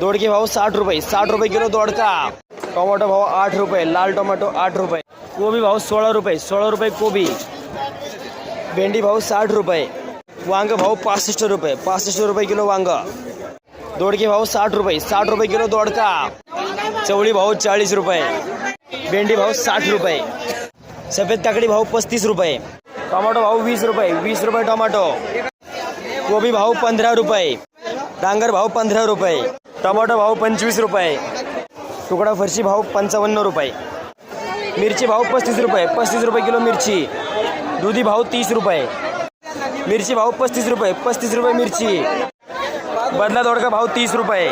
दोडके भाव साठ रुपये साठ रुपये किलो दोडका टोमॅटो भाव आठ रुपये लाल टोमॅटो आठ रुपये कोबी भाव सोळा रुपये सोळा रुपये कोबी भेंडी भाव साठ रुपये वांग भाव पासष्ट रुपये पासष्ट रुपये किलो वांग। दोडके भाव साठ रुपये साठ रुपये किलो दोडका चवळी भाव चाळीस रुपये भेंडी भाव साठ रुपये सफ़ेद काकडी भाव पस्तीस रुपये टोमॅटो भाव वीस रुपये वीस रुपये टोमॅटो कोबी भाव पंधरा रुपये डांगर भाव पंधरा रुपये टमाटो भाव पंचवीस रुपये. तुकडा फरशी भाव पंचावन्न रुपये. मिरची भाव पस्तीस रुपये. पस्तीस रुपये किलो मिरची. दुधी भाव तीस रुपये. मिरची भाव पस्तीस रुपये. पस्तीस रुपये मिरची. बदला दोडका भाव तीस रुपये.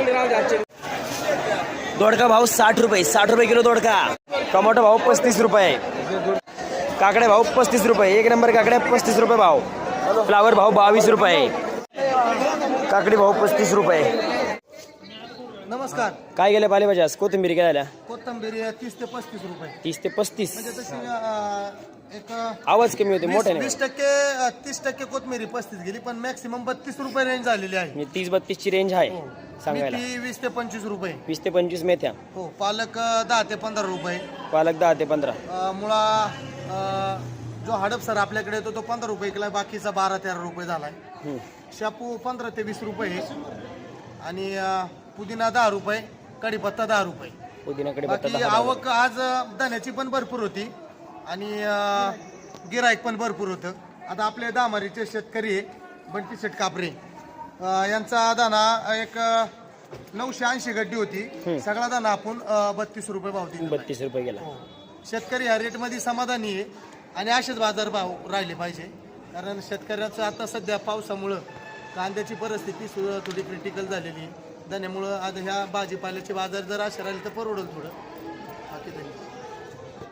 दोडका भाव साठ रुपये. साठ रुपये किलो दोडका. टमाटो भाव पस्तीस रुपये. काकड्या भाव पस्तीस रुपये. एक नंबर काकड्या पस्तीस रुपये भाव. फ्लावर भाव बावीस रुपये. काकडी भाव पस्तीस रुपये. नमस्कार. काय गेल्या पालेभाज्या? कोथिंबीर काय झाल्या? कोथंबीर तीस ते पस्तीस रुपये. तीस ते पस्तीस. म्हणजे तशी अं, एक आवाज कमी होते मोठ्याने. वीस टक्के अं, तीस टक्के कोथमिरी पस्तीस गेली पण मॅक्सिमम बत्तीस रुपये रेंज झालेली आहे. म्हणजे तीस बत्तीस ची रेंज आहे सांगायला. मेथी वीस ते पंचवीस रुपये. वीस ते पंचवीस मेथ्या. हो पालक अं, दहा ते पंधरा रुपये. पालक दहा ते पंधरा. अं, मुळा अं, जो हडपसर आपल्याकडे येतो तो पंधरा रुपये किलो बाकीचा बारा तेरा रुपये झालाय. हम्म. शापू पंधरा ते वीस रुपये. आणि अं, पुदिना दहा रुपये कढीपत्ता दहा रुपये. पुदिनाकडे बाकी. आवक आज धान्याची पण भरपूर होती आणि गिराईक पण भरपूर होतं. आता आपले दामारीचे शेतकरी आहे बंटी शेट कापरे. अं, यांचा दाना एक नऊशे ऐंशी गड्डी होती. सगळा दाना आपण बत्तीस रुपये भाव दिला बत्तीस रुपये गेला. हो. शेतकरी ह्या रेटमध्ये समाधानी आहे आणि असेच बाजार भाव राहिले पाहिजे. कारण शेतकऱ्याचं आता सध्या पावसामुळं कांद्याची परिस्थिती सुद्धा थोडी क्रिटिकल झालेली आहे. त्यामुळं आता ह्या भाजीपाल्याचे बाजार जर असे राहिले तर परवडेल थोडं. बाकी धन्यवाद